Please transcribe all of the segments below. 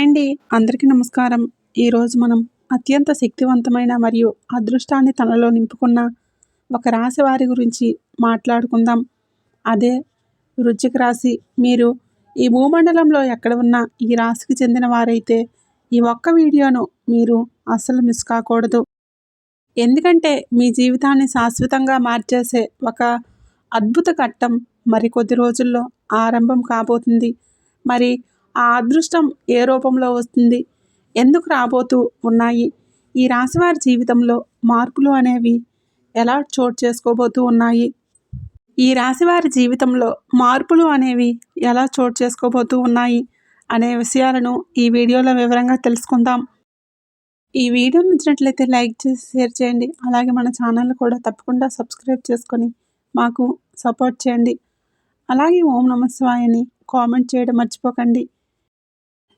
Hi అండి. అందరికీ నమస్కారం. ఈరోజు మనం అత్యంత శక్తివంతమైన మరియు అదృష్టాన్ని తనలో నింపుకున్న ఒక రాశి వారి గురించి మాట్లాడుకుందాం. అదే వృచ్చిక రాశి. మీరు ఈ భూమండలంలో ఎక్కడ ఉన్నా ఈ రాశికి చెందిన వారైతే ఈ ఒక్క వీడియోను మీరు అస్సలు మిస్ కాకూడదు. ఎందుకంటే మీ జీవితాన్ని శాశ్వతంగా మార్చేసే ఒక అద్భుత ఘట్టం మరికొద్ది రోజుల్లో ఆరంభం కాబోతుంది. మరి ఆ అదృష్టం ఏ రూపంలో వస్తుంది? ఎందుకు రాబోతూ ఉన్నాయి? ఈ రాశివారి జీవితంలో మార్పులు అనేవి ఎలా చోటు చేసుకోబోతూ ఉన్నాయి? ఈ రాశివారి జీవితంలో మార్పులు అనేవి ఎలా చోటు చేసుకోబోతూ ఉన్నాయి అనే విషయాలను ఈ వీడియోలో వివరంగా తెలుసుకుందాం. ఈ వీడియో నచ్చినట్లయితే లైక్ చేసి షేర్ చేయండి. అలాగే మన ఛానల్ కూడా తప్పకుండా సబ్స్క్రైబ్ చేసుకొని మాకు సపోర్ట్ చేయండి. అలాగే ఓం నమస్వాయని కామెంట్ చేయడం మర్చిపోకండి.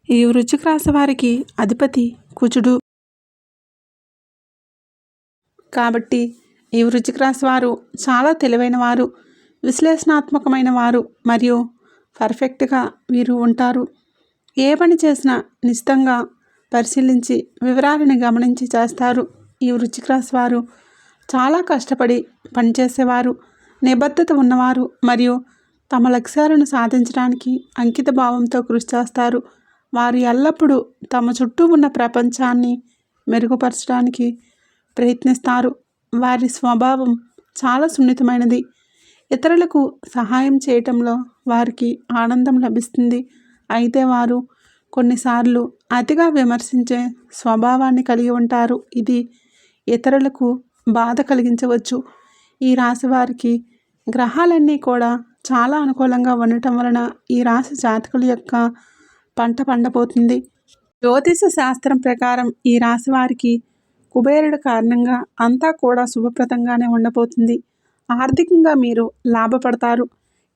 ఈ వృచ్చిక రాశి వారికి అధిపతి కుచుడు కాబట్టి ఈ వృచ్చిక రాశి వారు చాలా తెలివైన వారు విశ్లేషణాత్మకమైన వారు మరియు పర్ఫెక్ట్గా వీరు ఉంటారు. ఏ పని చేసినా నిశ్చితంగా పరిశీలించి వివరాలను గమనించి చేస్తారు. ఈ వృచ్చిక రాశి వారు చాలా కష్టపడి పనిచేసేవారు నిబద్ధత ఉన్నవారు మరియు తమ లక్ష్యాలను సాధించడానికి అంకిత భావంతో కృషి చేస్తారు. వారు ఎల్లప్పుడూ తమ చుట్టూ ఉన్న ప్రపంచాన్ని మెరుగుపరచడానికి ప్రయత్నిస్తారు. వారి స్వభావం చాలా సున్నితమైనది. ఇతరులకు సహాయం చేయటంలో వారికి ఆనందం లభిస్తుంది. అయితే వారు కొన్నిసార్లు అతిగా విమర్శించే స్వభావాన్ని కలిగి ఉంటారు. ఇది ఇతరులకు బాధ కలిగించవచ్చు. ఈ రాశి వారికి గ్రహాలన్నీ కూడా చాలా అనుకూలంగా ఉండటం వలన ఈ రాశి జాతకుల యొక్క పంట పండబోతుంది. జ్యోతిష శాస్త్రం ప్రకారం ఈ రాశి వారికి కుబేరుడు కారణంగా అంతా కూడా శుభప్రదంగానే ఉండబోతుంది. ఆర్థికంగా మీరు లాభపడతారు.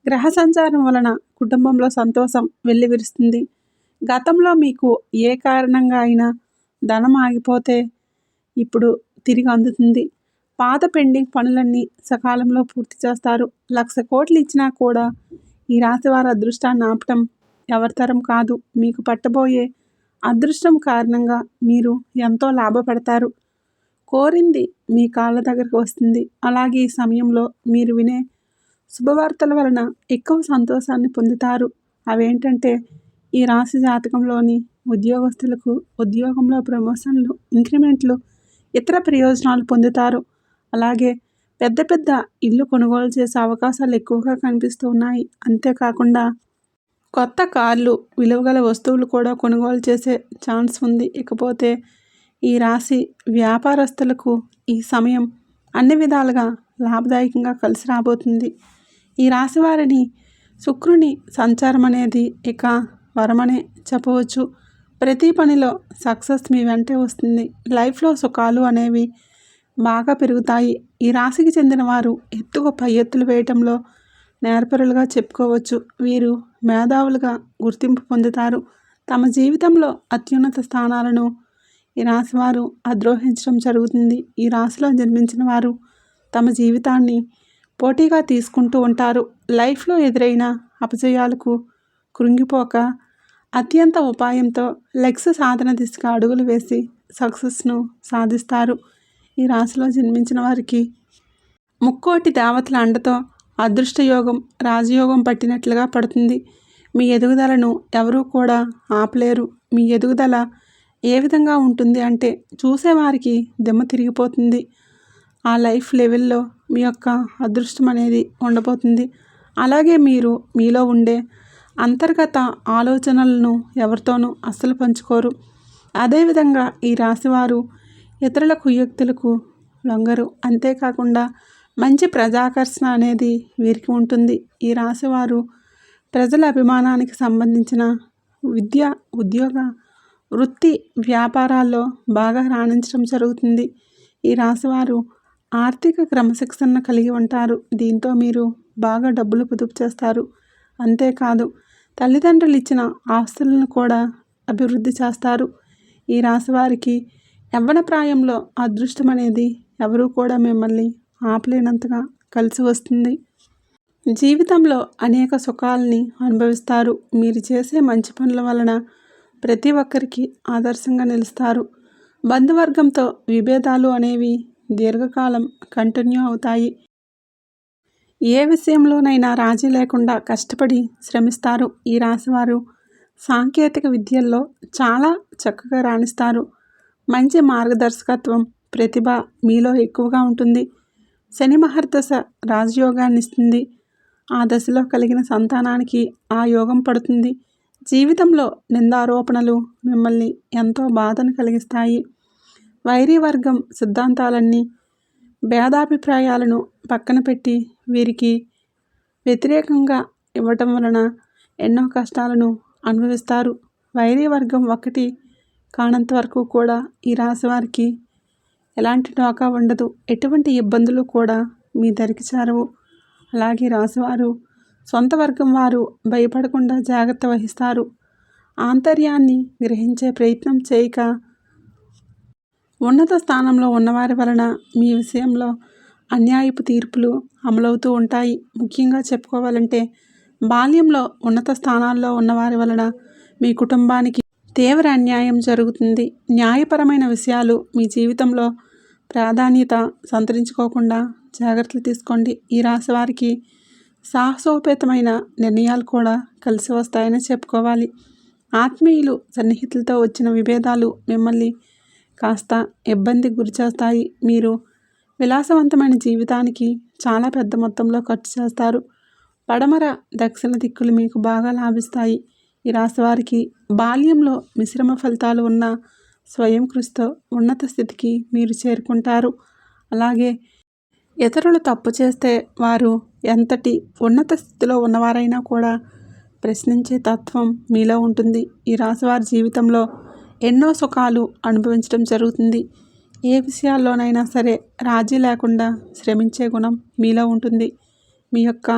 గ్రహ సంచారం వలన కుటుంబంలో సంతోషం వెల్లివిరుస్తుంది. గతంలో మీకు ఏ కారణంగా అయినా ధనం ఆగిపోతే ఇప్పుడు తిరిగి అందుతుంది. పాత పెండింగ్ పనులన్నీ సకాలంలో పూర్తి చేస్తారు. లక్ష కోట్లు ఇచ్చినా కూడా ఈ రాశి వారి అదృష్టాన్ని ఆపటం ఎవరితరం కాదు. మీకు పట్టబోయే అదృష్టం కారణంగా మీరు ఎంతో లాభపడతారు. కోరింది మీ కాళ్ళ దగ్గరకు వస్తుంది. అలాగే ఈ సమయంలో మీరు వినే శుభవార్తల వలన ఎక్కువ సంతోషాన్ని పొందుతారు. అవేంటంటే ఈ రాశి జాతకంలోని ఉద్యోగస్తులకు ఉద్యోగంలో ప్రమోషన్లు ఇంక్రిమెంట్లు ఇతర ప్రయోజనాలు పొందుతారు. అలాగే పెద్ద పెద్ద ఇల్లు కొనుగోలు చేసే అవకాశాలు ఎక్కువగా కనిపిస్తూ ఉన్నాయి. అంతేకాకుండా కొత్త కార్లు విలువగల వస్తువులు కూడా కొనుగోలు చేసే ఛాన్స్ ఉంది. ఇకపోతే ఈ రాశి వ్యాపారస్తులకు ఈ సమయం అన్ని విధాలుగా లాభదాయకంగా కలిసి రాబోతుంది. ఈ రాశి వారిని శుక్రుని సంచారం అనేది ఇక వరమనే చెప్పవచ్చు. ప్రతి పనిలో సక్సెస్ మీ వెంటే వస్తుంది. లైఫ్లో సుఖాలు అనేవి బాగా పెరుగుతాయి. ఈ రాశికి చెందిన వారు ఎత్తుగా పై ఎత్తులు వేయటంలో నేర్పరులుగా చెప్పుకోవచ్చు. వీరు మేధావులుగా గుర్తింపు పొందుతారు. తమ జీవితంలో అత్యున్నత స్థానాలను ఈ రాశి వారు అద్రోహించడం జరుగుతుంది. ఈ రాశిలో జన్మించిన వారు తమ జీవితాన్ని పోటీగా తీసుకుంటూ ఉంటారు. లైఫ్లో ఎదురైన అపజయాలకు కృంగిపోక అత్యంత ఉపాయంతో లెగ్స్ సాధన దిశగా అడుగులు వేసి సక్సెస్ను సాధిస్తారు. ఈ రాశిలో జన్మించిన వారికి ముక్కోటి దేవతల అండతో అదృష్టయోగం రాజయోగం పట్టినట్లుగా పడుతుంది. మీ ఎదుగుదలను ఎవరూ కూడా ఆపలేరు. మీ ఎదుగుదల ఏ విధంగా ఉంటుంది అంటే చూసేవారికి దిమ్మ తిరిగిపోతుంది. ఆ లైఫ్ లెవెల్లో మీ యొక్క అదృష్టం అనేది ఉండబోతుంది. అలాగే మీరు మీలో ఉండే అంతర్గత ఆలోచనలను ఎవరితోనూ అస్సలు పంచుకోరు. అదేవిధంగా ఈ రాశివారు ఇతరుల కుయుక్తులకు లొంగరు. అంతేకాకుండా మంచి ప్రజాకర్షణ అనేది వీరికి ఉంటుంది. ఈ రాశివారు ప్రజల అభిమానానికి సంబంధించిన విద్య ఉద్యోగ వృత్తి వ్యాపారాల్లో బాగా రాణించడం జరుగుతుంది. ఈ రాశివారు ఆర్థిక క్రమశిక్షణ కలిగి ఉంటారు. దీంతో మీరు బాగా డబ్బులు పొదుపు చేస్తారు. అంతేకాదు తల్లిదండ్రులు ఇచ్చిన ఆస్తులను కూడా అభివృద్ధి చేస్తారు. ఈ రాశివారికి యవ్వన ప్రాయంలో అదృష్టం అనేది ఎవరూ కూడా మిమ్మల్ని ఆపలేనంతగా కలిసి వస్తుంది. జీవితంలో అనేక సుఖాలని అనుభవిస్తారు. మీరు చేసే మంచి పనుల వలన ప్రతి ఒక్కరికి ఆదర్శంగా నిలుస్తారు. బంధువర్గంతో విభేదాలు అనేవి దీర్ఘకాలం కంటిన్యూ అవుతాయి. ఏ విషయంలోనైనా రాజీ లేకుండా కష్టపడి శ్రమిస్తారు. ఈ రాశివారు సాంకేతిక విద్యల్లో చాలా చక్కగా రాణిస్తారు. మంచి మార్గదర్శకత్వం ప్రతిభ మీలో ఎక్కువగా ఉంటుంది. శని మహర్దశ రాజయోగాన్ని ఇస్తుంది ఆ దశలో కలిగిన సంతానానికి ఆ యోగం పడుతుంది. జీవితంలో నిందారోపణలు మిమ్మల్ని ఎంతో బాధను కలిగిస్తాయి. వైరీ వర్గం సిద్ధాంతాలన్నీ భేదాభిప్రాయాలను పక్కన పెట్టి వీరికి వ్యతిరేకంగా ఇవ్వటం వలన ఎన్నో కష్టాలను అనుభవిస్తారు. వైరీ వర్గం ఒకటి కానంత వరకు కూడా ఈ రాశి వారికి ఎలాంటి డోకా ఉండదు. ఎటువంటి ఇబ్బందులు కూడా మీ దరికి చేరవు. అలాగే రాశివారు సొంత వర్గం వారు భయపడకుండా జాగ్రత్త వహిస్తారు. ఆంతర్యాన్ని గ్రహించే ప్రయత్నం చేయక ఉన్నత స్థానంలో ఉన్నవారి వలన మీ విషయంలో అన్యాయపు తీర్పులు అమలవుతూ ఉంటాయి. ముఖ్యంగా చెప్పుకోవాలంటే బాల్యంలో ఉన్నత స్థానాల్లో ఉన్నవారి వలన మీ కుటుంబానికి తీవ్ర అన్యాయం జరుగుతుంది. న్యాయపరమైన విషయాలు మీ జీవితంలో ప్రాధాన్యత సంతరించుకోకుండా జాగ్రత్తలు తీసుకోండి. ఈ రాశి వారికి సాహసోపేతమైన నిర్ణయాలు కూడా కలిసి వస్తాయని చెప్పుకోవాలి. ఆత్మీయులు సన్నిహితులతో వచ్చిన విభేదాలు మిమ్మల్ని కాస్త ఇబ్బందికి గురిచేస్తాయి మీరు విలాసవంతమైన జీవితానికి చాలా పెద్ద మొత్తంలో ఖర్చు చేస్తారు. పడమర దక్షిణ దిక్కులు మీకు బాగా లాభిస్తాయి. ఈ రాశి వారికి బాల్యంలో మిశ్రమ ఫలితాలు ఉన్న స్వయం కృషితో ఉన్నత స్థితికి మీరు చేరుకుంటారు. అలాగే ఇతరులు తప్పు చేస్తే వారు ఎంతటి ఉన్నత స్థితిలో ఉన్నవారైనా కూడా ప్రశ్నించే తత్వం మీలో ఉంటుంది. ఈ రాశివారి జీవితంలో ఎన్నో సుఖాలు అనుభవించడం జరుగుతుంది. ఏ విషయాల్లోనైనా సరే రాజీ లేకుండా శ్రమించే గుణం మీలో ఉంటుంది. మీ యొక్క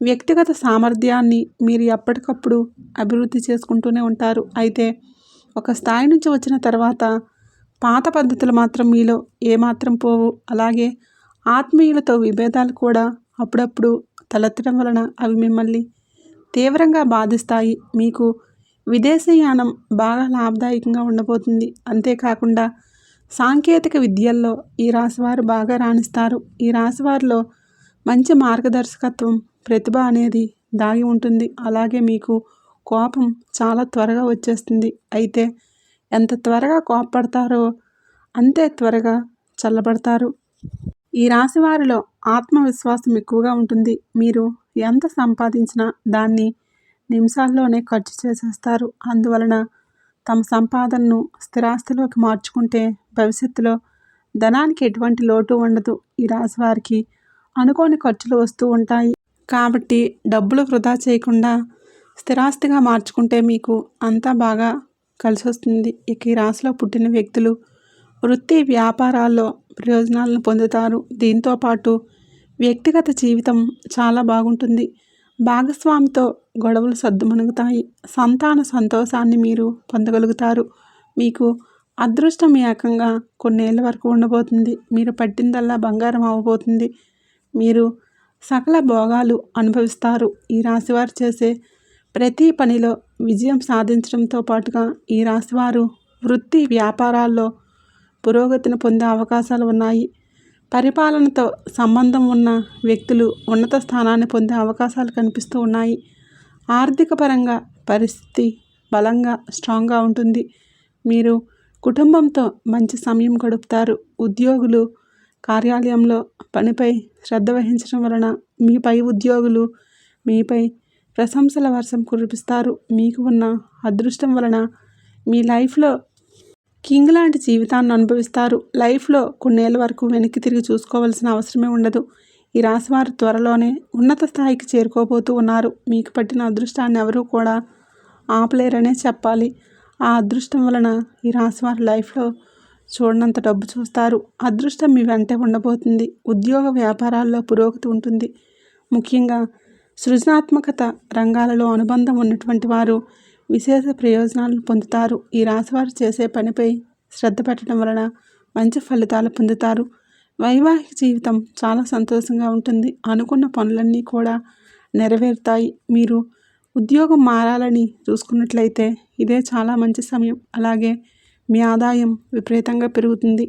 వ్యక్తిగత సామర్థ్యాన్ని మీరు ఎప్పటికప్పుడు అభివృద్ధి చేసుకుంటూనే ఉంటారు. అయితే ఒక స్థాయి నుంచి వచ్చిన తర్వాత పాత పద్ధతులు మాత్రం మీలో ఏమాత్రం పోవు. అలాగే ఆత్మీయులతో విభేదాలు కూడా అప్పుడప్పుడు తలెత్తడం వలన అవి మిమ్మల్ని తీవ్రంగా బాధిస్తాయి. మీకు విదేశీయానం బాగా లాభదాయకంగా ఉండబోతుంది. అంతేకాకుండా సాంకేతిక విద్యల్లో ఈ రాశివారు బాగా రాణిస్తారు. ఈ రాశివారిలో మంచి మార్గదర్శకత్వం ప్రతిభ అనేది దాగి ఉంటుంది. అలాగే మీకు కోపం చాలా త్వరగా వచ్చేస్తుంది. అయితే ఎంత త్వరగా కోపపడతారో అంతే త్వరగా చల్లబడతారు. ఈ రాశి వారిలో ఆత్మవిశ్వాసం ఎక్కువగా ఉంటుంది. మీరు ఎంత సంపాదించినా దాన్ని నిమిషాల్లోనే ఖర్చు చేసేస్తారు. అందువలన తమ సంపాదనను స్థిరాస్తిలోకి మార్చుకుంటే భవిష్యత్తులో ధనానికి ఎటువంటి లోటు ఉండదు. ఈ రాశి వారికి అనుకోని ఖర్చులు వస్తూ ఉంటాయి. కాబట్టి డబ్బులు వృధా చేయకుండా స్థిరాస్తిగా మార్చుకుంటే మీకు అంతా బాగా కలిసి వస్తుంది ఇక ఈ రాశిలో పుట్టిన వ్యక్తులు వృత్తి వ్యాపారాల్లో ప్రయోజనాలను పొందుతారు. దీంతో పాటు వ్యక్తిగత జీవితం చాలా బాగుంటుంది. భాగస్వామితో గొడవలు సర్దుమణుగుతాయి సంతాన సంతోషాన్ని మీరు పొందగలుగుతారు. మీకు అదృష్టం ఏకంగా కొన్నేళ్ళ వరకు ఉండబోతుంది. మీరు పట్టిందల్లా బంగారం అవ్వబోతుంది. మీరు సకల భోగాలు అనుభవిస్తారు. ఈ రాశివారు చేసే ప్రతి పనిలో విజయం సాధించడంతో పాటుగా ఈ రాశివారు వృత్తి వ్యాపారాల్లో పురోగతిని పొందే అవకాశాలు ఉన్నాయి. పరిపాలనతో సంబంధం ఉన్న వ్యక్తులు ఉన్నత స్థానాన్ని పొందే అవకాశాలు కనిపిస్తూ ఉన్నాయి. ఆర్థిక పరంగా పరిస్థితి బలంగా స్ట్రాంగ్గా ఉంటుంది. మీరు కుటుంబంతో మంచి సమయం గడుపుతారు. ఉద్యోగులు కార్యాలయంలో పనిపై శ్రద్ధ వహించడం వలన మీ పై ఉద్యోగులు మీపై ప్రశంసల వర్షం కురిపిస్తారు. మీకు ఉన్న అదృష్టం వలన మీ లైఫ్లో కింగ్ లాంటి జీవితాన్ని అనుభవిస్తారు. లైఫ్లో కొన్నేళ్ళ వరకు వెనక్కి తిరిగి చూసుకోవాల్సిన అవసరమే ఉండదు. ఈ రాశివారు త్వరలోనే ఉన్నత స్థాయికి చేరుకోబోతూ ఉన్నారు. మీకు పట్టిన అదృష్టాన్ని ఎవరూ కూడా ఆపలేరనే చెప్పాలి. ఆ అదృష్టం వలన ఈ రాశివారు లైఫ్లో చూడనంత డబ్బు చూస్తారు. అదృష్టం మీ వెంటే ఉండబోతుంది. ఉద్యోగ వ్యాపారాల్లో పురోగతి ఉంటుంది. ముఖ్యంగా సృజనాత్మకత రంగాలలో అనుబంధం ఉన్నటువంటి వారు విశేష ప్రయోజనాలను పొందుతారు. ఈ రాశివారు చేసే పనిపై శ్రద్ధ పెట్టడం వలన మంచి ఫలితాలు పొందుతారు. వైవాహిక జీవితం చాలా సంతోషంగా ఉంటుంది. అనుకున్న పనులన్నీ కూడా నెరవేరుతాయి. మీరు ఉద్యోగం మారాలని చూసుకున్నట్లయితే ఇదే చాలా మంచి సమయం. అలాగే మీ ఆదాయం విపరీతంగా పెరుగుతుంది.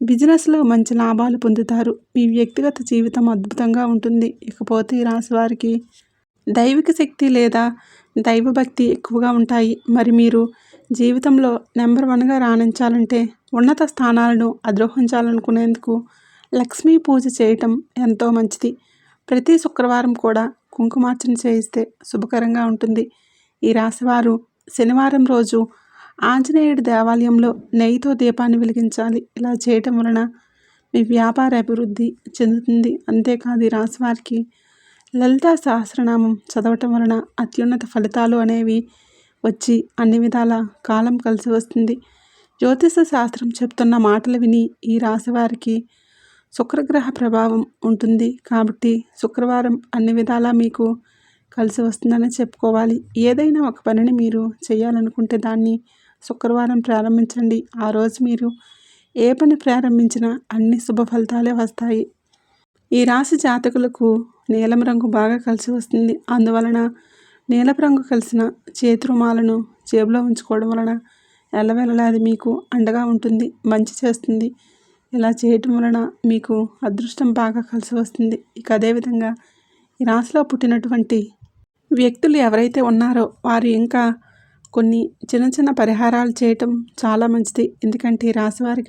బిజినెస్లో మంచి లాభాలు పొందుతారు. మీ వ్యక్తిగత జీవితం అద్భుతంగా ఉంటుంది. ఇకపోతే ఈ రాశి వారికి దైవిక శక్తి లేదా దైవభక్తి ఎక్కువగా ఉంటాయి. మరి మీరు జీవితంలో నెంబర్ వన్గా రాణించాలంటే ఉన్నత స్థానాలను అద్రోహించాలనుకునేందుకు లక్ష్మీ పూజ చేయటం ఎంతో మంచిది. ప్రతి శుక్రవారం కూడా కుంకుమార్చన చేయిస్తే శుభకరంగా ఉంటుంది. ఈ రాశివారు శనివారం రోజు ఆంజనేయుడి దేవాలయంలో నెయ్యితో దీపాన్ని వెలిగించాలి. ఇలా చేయటం వలన మీ వ్యాపార అభివృద్ధి చెందుతుంది. అంతేకాదు ఈ రాశివారికి లలిత సహస్రనామం చదవటం వలన అత్యున్నత ఫలితాలు అనేవి వచ్చి అన్ని విధాల కాలం కలిసి వస్తుంది. జ్యోతిష శాస్త్రం చెప్తున్న మాటలు విని ఈ రాశివారికి శుక్రగ్రహ ప్రభావం ఉంటుంది. కాబట్టి శుక్రవారం అన్ని విధాలా మీకు కలిసి వస్తుందని చెప్పుకోవాలి. ఏదైనా ఒక పనిని మీరు చేయాలనుకుంటే దాన్ని శుక్రవారం ప్రారంభించండి. ఆ రోజు మీరు ఏ పని ప్రారంభించినా అన్ని శుభ ఫలితాలే వస్తాయి. ఈ రాశి జాతకులకు నీలం రంగు బాగా కలిసి వస్తుంది. అందువలన నీలపు రంగు కలిసిన చేతి రుమాలను జేబులో ఉంచుకోవడం వలన ఎల్లవెల్లలా అది మీకు అండగా ఉంటుంది మంచి చేస్తుంది. ఇలా చేయటం వలన మీకు అదృష్టం బాగా కలిసి వస్తుంది. ఇక అదేవిధంగా ఈ రాశిలో పుట్టినటువంటి వ్యక్తులు ఎవరైతే ఉన్నారో వారు ఇంకా కొన్ని చిన్న చిన్న పరిహారాలు చేయటం చాలా మంచిది. ఎందుకంటే ఈ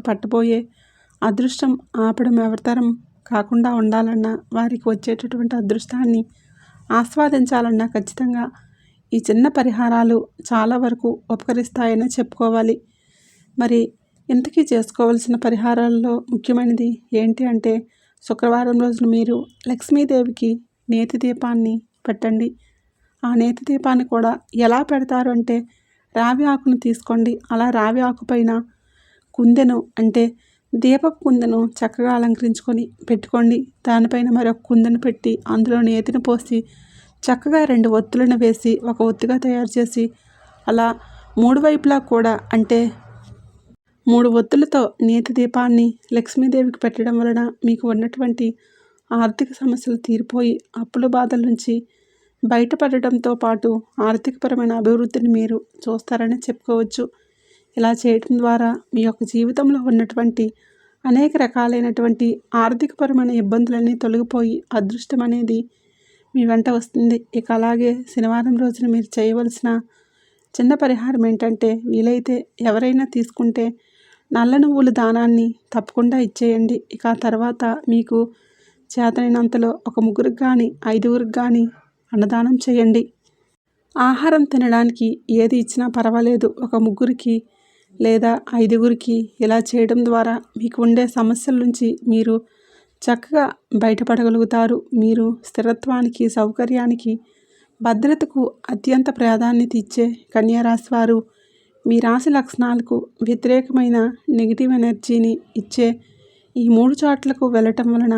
పట్టబోయే అదృష్టం ఆపడం ఎవరితరం కాకుండా ఉండాలన్నా వారికి వచ్చేటటువంటి అదృష్టాన్ని ఆస్వాదించాలన్నా ఖచ్చితంగా ఈ చిన్న పరిహారాలు చాలా వరకు ఉపకరిస్తాయని చెప్పుకోవాలి. మరి ఇంతకీ చేసుకోవాల్సిన పరిహారాల్లో ముఖ్యమైనది ఏంటి అంటే శుక్రవారం రోజున మీరు లక్ష్మీదేవికి నేతి దీపాన్ని పెట్టండి. ఆ నేతి దీపాన్ని కూడా ఎలా పెడతారు అంటే రావి ఆకును తీసుకోండి. అలా రావి ఆకు పైన కుందెను అంటే దీపపు కుందెను చక్కగా అలంకరించుకొని పెట్టుకోండి. దానిపైన మరొక కుందెను పెట్టి అందులో నేతిని పోసి చక్కగా రెండు ఒత్తులను వేసి ఒక ఒత్తుగా తయారు చేసి అలా మూడు వైపులా కూడా అంటే మూడు ఒత్తులతో నేతి దీపాన్ని లక్ష్మీదేవికి పెట్టడం వలన మీకు ఉన్నటువంటి ఆర్థిక సమస్యలు తీరిపోయి అప్పుల బాధల నుంచి బయటపడటంతో పాటు ఆర్థికపరమైన అభివృద్ధిని మీరు చూస్తారని చెప్పుకోవచ్చు. ఇలా చేయటం ద్వారా మీ యొక్క జీవితంలో ఉన్నటువంటి అనేక రకాలైనటువంటి ఆర్థికపరమైన ఇబ్బందులన్నీ తొలగిపోయి అదృష్టం అనేది మీ వెంట వస్తుంది. ఇక అలాగే శనివారం రోజున మీరు చేయవలసిన చిన్న పరిహారం ఏంటంటే వీలైతే ఎవరైనా తీసుకుంటే నల్ల నువ్వుల దానాన్ని తప్పకుండా ఇచ్చేయండి. ఇక తర్వాత మీకు చేతనైనంతలో ఒక ముగ్గురికి కానీ ఐదుగురికి కానీ అన్నదానం చేయండి. ఆహారం తినడానికి ఏది ఇచ్చినా పర్వాలేదు. ఒక ముగ్గురికి లేదా ఐదుగురికి ఇలా చేయడం ద్వారా మీకు ఉండే సమస్యల నుంచి మీరు చక్కగా బయటపడగలుగుతారు. మీరు స్థిరత్వానికి సౌకర్యానికి భద్రతకు అత్యంత ప్రాధాన్యత ఇచ్చే కన్యారాశి వారు మీ రాశి లక్షణాలకు వ్యతిరేకమైన నెగిటివ్ ఎనర్జీని ఇచ్చే ఈ మూడు చోట్లకు వెళ్ళటం వలన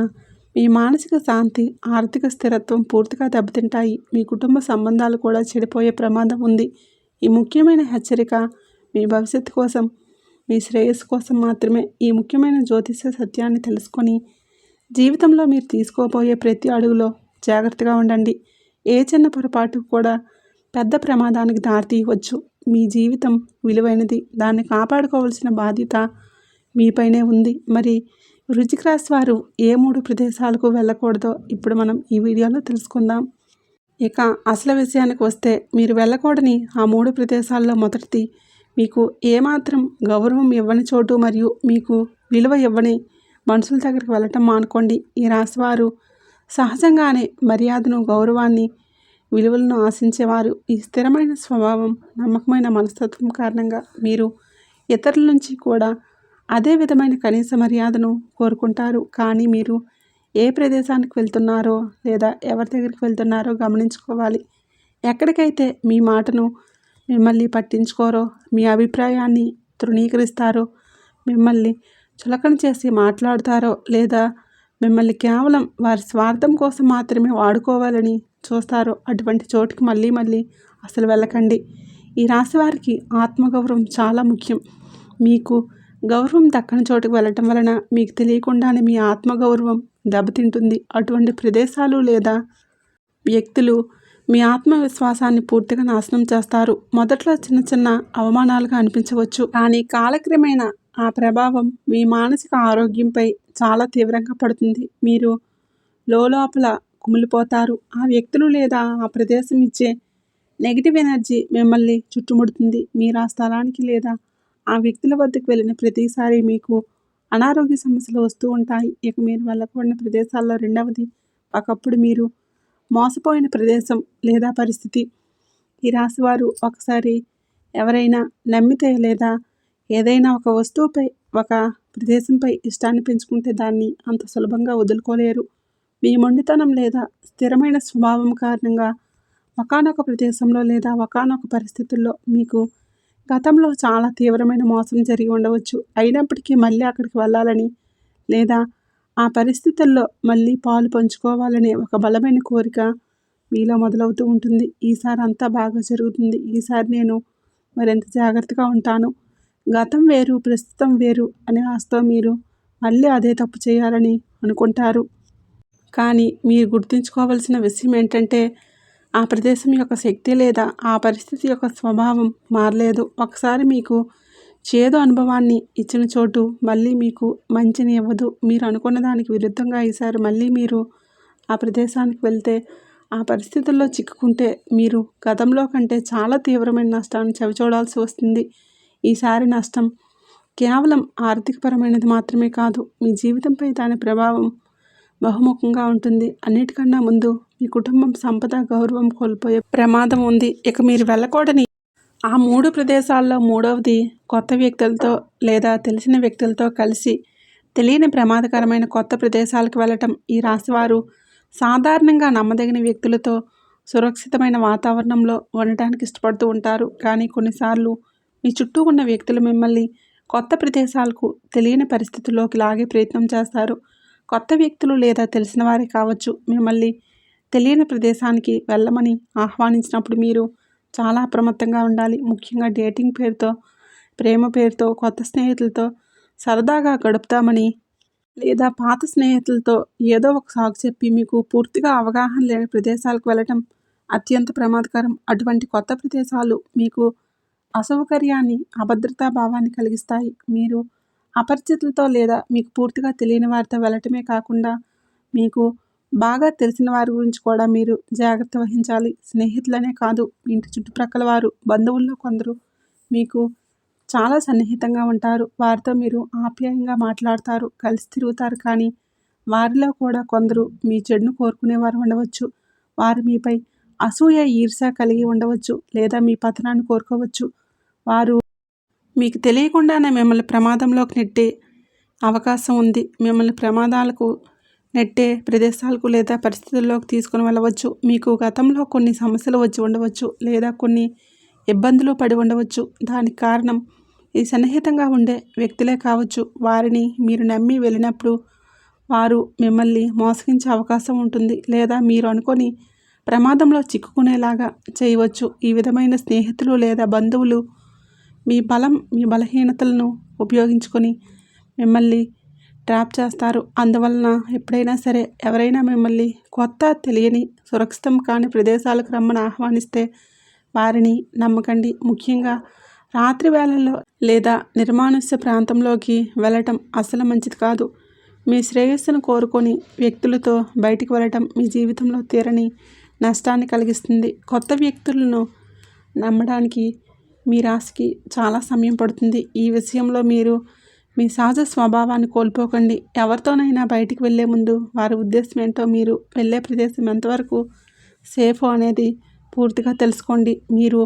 మీ మానసిక శాంతి ఆర్థిక స్థిరత్వం పూర్తిగా దెబ్బతింటాయి. మీ కుటుంబ సంబంధాలు కూడా చెడిపోయే ప్రమాదం ఉంది. ఈ ముఖ్యమైన హెచ్చరిక మీ భవిష్యత్తు కోసం మీ శ్రేయస్సు కోసం మాత్రమే. ఈ ముఖ్యమైన జ్యోతిష సత్యాన్ని తెలుసుకొని జీవితంలో మీరు తీసుకోబోయే ప్రతి అడుగులో జాగ్రత్తగా ఉండండి. ఏ చిన్న పొరపాటు కూడా పెద్ద ప్రమాదానికి దారితీయవచ్చు. మీ జీవితం విలువైనది. దాన్ని కాపాడుకోవాల్సిన బాధ్యత మీపైనే ఉంది. మరి వృశ్చిక రాశి వారు ఏ మూడు ప్రదేశాలకు వెళ్ళకూడదో ఇప్పుడు మనం ఈ వీడియోలో తెలుసుకుందాం. ఇక అసలు విషయానికి వస్తే మీరు వెళ్ళకూడని ఆ మూడు ప్రదేశాల్లో మొదటిది మీకు ఏమాత్రం గౌరవం ఇవ్వని చోటు మరియు మీకు విలువ ఇవ్వని మనుషుల దగ్గరికి వెళ్ళటం మానుకోండి. ఈ రాశివారు సహజంగానే మర్యాదను గౌరవాన్ని విలువలను ఆశించేవారు. ఈ స్థిరమైన స్వభావం నమ్మకమైన మనస్తత్వం కారణంగా మీరు ఇతరుల నుంచి కూడా అదే విధమైన కనీస మర్యాదను కోరుకుంటారు. కానీ మీరు ఏ ప్రదేశానికి వెళ్తున్నారో లేదా ఎవరి దగ్గరికి వెళ్తున్నారో గమనించుకోవాలి. ఎక్కడికైతే మీ మాటను మిమ్మల్ని పట్టించుకోరో మీ అభిప్రాయాన్ని తృణీకరిస్తారో మిమ్మల్ని చులకన చేసి మాట్లాడతారో లేదా మిమ్మల్ని కేవలం వారి స్వార్థం కోసం మాత్రమే వాడుకోవాలని చూస్తారో అటువంటి చోటుకి మళ్ళీ మళ్ళీ అసలు వెళ్ళకండి. ఈ రాశి వారికి ఆత్మగౌరవం చాలా ముఖ్యం. మీకు గౌరవం దక్కని చోటుకు వెళ్ళటం వలన మీకు తెలియకుండానే మీ ఆత్మగౌరవం దెబ్బతింటుంది. అటువంటి ప్రదేశాలు లేదా వ్యక్తులు మీ ఆత్మవిశ్వాసాన్ని పూర్తిగా నాశనం చేస్తారు. మొదట్లో చిన్న చిన్న అవమానాలుగా అనిపించవచ్చు. కానీ కాలక్రమేణా ఆ ప్రభావం మీ మానసిక ఆరోగ్యంపై చాలా తీవ్రంగా పడుతుంది. మీరు లోపల కుమిలిపోతారు. ఆ వ్యక్తులు లేదా ఆ ప్రదేశం ఇచ్చే నెగిటివ్ ఎనర్జీ మిమ్మల్ని చుట్టుముడుతుంది. మీరు ఆ స్థలానికి లేదా ఆ వ్యక్తుల వద్దకు వెళ్ళిన ప్రతిసారి మీకు అనారోగ్య సమస్యలు వస్తూ ఉంటాయి. ఇక మీరు వెళ్ళకూడని ప్రదేశాల్లో రెండవది ఒకప్పుడు మీరు మోసపోయిన ప్రదేశం లేదా పరిస్థితి. ఈ రాశివారు ఒకసారి ఎవరైనా నమ్మితే లేదా ఏదైనా ఒక వస్తువుపై ఒక ప్రదేశంపై ఇష్టాన్ని పెంచుకుంటే దాన్ని అంత సులభంగా వదులుకోలేరు. మీ మొండితనం లేదా స్థిరమైన స్వభావం కారణంగా ఒకనొక ప్రదేశంలో లేదా ఒకనొక పరిస్థితుల్లో మీకు గతంలో చాలా తీవ్రమైన మోసం జరిగి ఉండవచ్చు. అయినప్పటికీ మళ్ళీ అక్కడికి వెళ్ళాలని లేదా ఆ పరిస్థితుల్లో మళ్ళీ పాలు పంచుకోవాలనే ఒక బలమైన కోరిక మీలో మొదలవుతూ ఉంటుంది. ఈసారి అంతా బాగా జరుగుతుంది. ఈసారి నేను మరింత జాగ్రత్తగా ఉంటాను. గతం వేరు ప్రస్తుతం వేరు అనే ఆశతో మీరు మళ్ళీ అదే తప్పు చేయాలని అనుకుంటారు. కానీ మీరు గుర్తుంచుకోవాల్సిన విషయం ఏంటంటే ఆ ప్రదేశం యొక్క శక్తి లేదా ఆ పరిస్థితి యొక్క స్వభావం మారలేదు. ఒకసారి మీకు చేదు అనుభవాన్ని ఇచ్చిన చోటు మళ్ళీ మీకు మంచిని ఇవ్వదు. మీరు అనుకున్న దానికి విరుద్ధంగా ఈసారి మళ్ళీ మీరు ఆ ప్రదేశానికి వెళ్తే ఆ పరిస్థితుల్లో చిక్కుకుంటే మీరు గతంలో కంటే చాలా తీవ్రమైన నష్టాన్ని చవిచూడాల్సి వస్తుంది. ఈసారి నష్టం కేవలం ఆర్థికపరమైనది మాత్రమే కాదు మీ జీవితంపై దాని ప్రభావం బహుముఖంగా ఉంటుంది. అన్నిటికన్నా ముందు మీ కుటుంబం సంపద గౌరవం కోల్పోయే ప్రమాదం ఉంది. ఇక మీరు వెళ్ళకూడని ఆ మూడు ప్రదేశాల్లో మూడవది కొత్త వ్యక్తులతో లేదా తెలిసిన వ్యక్తులతో కలిసి తెలియని ప్రమాదకరమైన కొత్త ప్రదేశాలకు వెళ్ళటం. ఈ రాశివారు సాధారణంగా నమ్మదగిన వ్యక్తులతో సురక్షితమైన వాతావరణంలో ఉండటానికి ఇష్టపడుతూ ఉంటారు. కానీ కొన్నిసార్లు మీ చుట్టూ ఉన్న వ్యక్తులు మిమ్మల్ని కొత్త ప్రదేశాలకు తెలియని పరిస్థితుల్లోకి లాగే ప్రయత్నం చేస్తారు. కొత్త వ్యక్తులు లేదా తెలిసిన వారే కావచ్చు. మిమ్మల్ని తెలియని ప్రదేశానికి వెళ్ళమని ఆహ్వానించినప్పుడు మీరు చాలా అప్రమత్తంగా ఉండాలి. ముఖ్యంగా డేటింగ్ పేరుతో ప్రేమ పేరుతో కొత్త స్నేహితులతో సరదాగా గడుపుతామని లేదా పాత స్నేహితులతో ఏదో ఒక సాగు చెప్పి మీకు పూర్తిగా అవగాహన లేని ప్రదేశాలకు వెళ్ళటం అత్యంత ప్రమాదకరం. అటువంటి కొత్త ప్రదేశాలు మీకు అసౌకర్యాన్ని అభద్రతా భావాన్ని కలిగిస్తాయి. మీరు అపరిచితులతో లేదా మీకు పూర్తిగా తెలియని వారితో వెళ్ళటమే కాకుండా మీకు బాగా తెలిసిన వారి గురించి కూడా మీరు జాగ్రత్త వహించాలి. స్నేహితులనే కాదు ఇంటి చుట్టుప్రక్కల వారు బంధువుల్లో కొందరు మీకు చాలా సన్నిహితంగా ఉంటారు. వారితో మీరు ఆప్యాయంగా మాట్లాడతారు కలిసి తిరుగుతారు కానీ వారిలో కూడా కొందరు మీ చెడును కోరుకునేవారు ఉండవచ్చు. వారు మీపై అసూయ ఈర్ష కలిగి ఉండవచ్చు లేదా మీ పతనాన్ని కోరుకోవచ్చు. వారు మీకు తెలియకుండానే మిమ్మల్ని ప్రమాదంలోకి నెట్టే అవకాశం ఉంది. మిమ్మల్ని ప్రమాదాలకు నెట్టే ప్రదేశాలకు లేదా పరిస్థితుల్లోకి తీసుకుని వెళ్ళవచ్చు. మీకు గతంలో కొన్ని సమస్యలు వచ్చి ఉండవచ్చు లేదా కొన్ని ఇబ్బందులు పడి ఉండవచ్చు. దానికి కారణం ఈ సన్నిహితంగా ఉండే వ్యక్తులే కావచ్చు. వారిని మీరు నమ్మి వెళ్ళినప్పుడు వారు మిమ్మల్ని మోసగించే అవకాశం ఉంటుంది లేదా మీరు అనుకొని ప్రమాదంలో చిక్కుకునేలాగా చేయవచ్చు. ఈ విధమైన స్నేహితులు లేదా బంధువులు మీ బలం మీ బలహీనతలను ఉపయోగించుకొని మిమ్మల్ని ట్రాప్ చేస్తారు. అందువలన ఎప్పుడైనా సరే ఎవరైనా మిమ్మల్ని కొత్త తెలియని సురక్షితం కాని ప్రదేశాలకు రమ్మని ఆహ్వానిస్తే వారిని నమ్మకండి. ముఖ్యంగా రాత్రి వేళల్లో లేదా నిర్మానుష్య ప్రాంతంలోకి వెళ్ళటం అసలు మంచిది కాదు. మీ శ్రేయస్సును కోరుకొని వ్యక్తులతో బయటికి వెళ్ళటం మీ జీవితంలో తీరని నష్టాన్ని కలిగిస్తుంది. కొత్త వ్యక్తులను నమ్మడానికి మీ రాశికి చాలా సమయం పడుతుంది. ఈ విషయంలో మీరు మీ సహజ స్వభావాన్ని కోల్పోకండి. ఎవరితోనైనా బయటికి వెళ్ళే ముందు వారి ఉద్దేశం ఏంటో మీరు వెళ్ళే ప్రదేశం ఎంతవరకు సేఫ్ అనేది పూర్తిగా తెలుసుకోండి. మీరు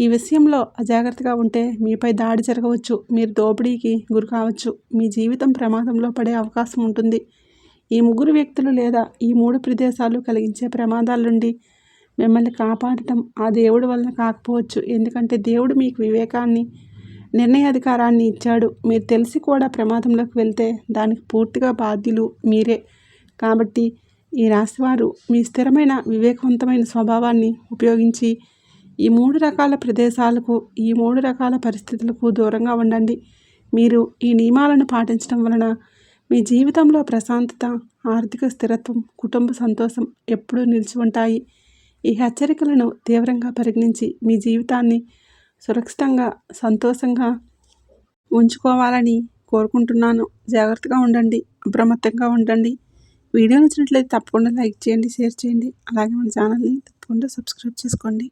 ఈ విషయంలో అజాగ్రత్తగా ఉంటే మీపై దాడి జరగవచ్చు. మీరు దోపిడీకి గురి కావచ్చు. మీ జీవితం ప్రమాదంలో పడే అవకాశం ఉంటుంది. ఈ ముగ్గురు వ్యక్తులు లేదా ఈ మూడు ప్రదేశాలు కలిగించే ప్రమాదాల నుండి మిమ్మల్ని కాపాడటం ఆ దేవుడి వలన కాకపోవచ్చు. ఎందుకంటే దేవుడు మీకు వివేకాన్ని నిర్ణయాధికారాన్ని ఇచ్చాడు. మీరు తెలిసి కూడా ప్రమాదంలోకి వెళ్తే దానికి పూర్తిగా బాధ్యులు మీరే. కాబట్టి ఈ రాశివారు మీ స్థిరమైన వివేకవంతమైన స్వభావాన్ని ఉపయోగించి ఈ మూడు రకాల ప్రదేశాలకు ఈ మూడు రకాల పరిస్థితులకు దూరంగా ఉండండి. మీరు ఈ నియమాలను పాటించడం వలన మీ జీవితంలో ప్రశాంతత ఆర్థిక స్థిరత్వం కుటుంబ సంతోషం ఎప్పుడూ నిలిచి ఉంటాయి. ఈ హెచ్చరికలను తీవ్రంగా పరిగణించి మీ జీవితాన్ని సురక్షితంగా సంతోషంగా ఉంచుకోవాలని కోరుకుంటున్నాను. జాగ్రత్తగా ఉండండి అప్రమత్తంగా ఉండండి. వీడియో నచ్చినట్లయితే తప్పకుండా లైక్ చేయండి షేర్ చేయండి. అలాగే మన ఛానల్ని తప్పకుండా సబ్స్క్రైబ్ చేసుకోండి.